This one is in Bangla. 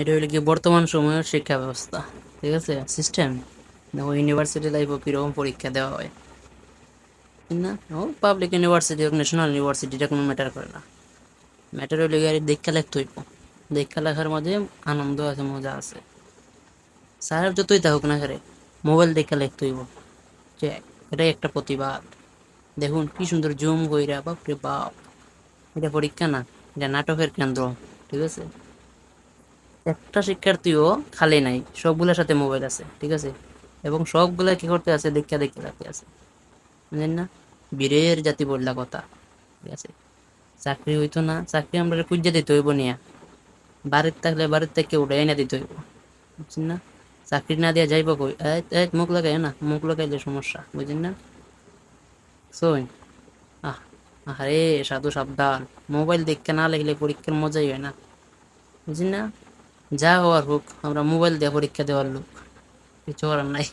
এটা হলো কি বর্তমান সময়ের শিক্ষা ব্যবস্থা, ঠিক আছে? সিস্টেম দেখো ইউনিভার্সিটি লাইফে কীরকম পরীক্ষা দেওয়া হয়। না? ও পাবলিক ইউনিভার্সিটি হোক ন্যাশনাল ইউনিভার্সিটি এটা কোনো ম্যাটার করে না। ম্যাটার হলে গিয়ে দীক্ষা লিখতে হইব। দীক্ষা লেখার মধ্যে আনন্দ আছে, মজা আছে। স্যার, যতই থাকুক না করে মোবাইল দীক্ষা লিখতে হইব। যে এটাই একটা প্রতিবাদ। দেখুন, কি সুন্দর জুম কইরা, বাপরে বাপ। এটা পরীক্ষা না, এটা নাটকের কেন্দ্র, ঠিক আছে? একটা শিক্ষার্থীও খালি নাই, সবগুলোর সাথে মোবাইল আছে, ঠিক আছে? এবং সবগুলা কি করতে আছে? দীক্ষা দেখতে রাখতে আছে। বুঝলেন না? বীরের জাতি বললা কথা, ঠিক আছে? চাকরি হইতো না, চাকরি আমরা খুঁজে দিতে হইব নিয়া। বাড়ির থাকলে বাড়ির থেকে উঠে এনে দিতে হইব, বুঝছেন না? চাকরি না দিয়া যাইব কই? মুখ লাগাই না, মুখ লাগাইলে সমস্যা বুঝছেন না? সই আহ আরে সাধু সাবধান। মোবাইল দেখতে না লাগলে পরীক্ষার মজাই হয় না, বুঝছেন না? যা হওয়ার হোক আমরা মোবাইল দিয়ে পরীক্ষা দেওয়ার লোক। কিছু করার নাই।